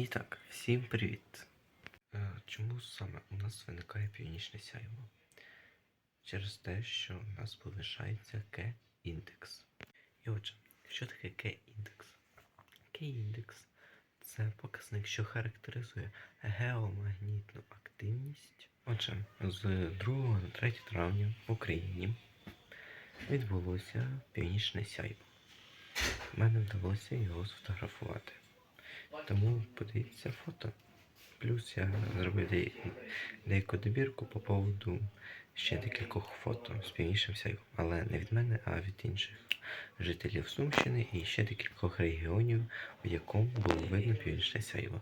І так, всім привіт. Е, Чому саме у нас виникає північне сяйво? Через те, що у нас повишається К-індекс. І отже, що таке К-індекс? К-індекс це показник, що характеризує геомагнітну активність. Отже, з 2 на 3 травня в Україні відбулося північне сяйво. Мене вдалося його сфотографувати. Тому подивіться фото. Плюс я зробив деяку добірку по поводу ще декількох фото з північним сяйвом. Але не від мене, а від інших жителів Сумщини і ще декількох регіонів, в якому було видно північне сяйво.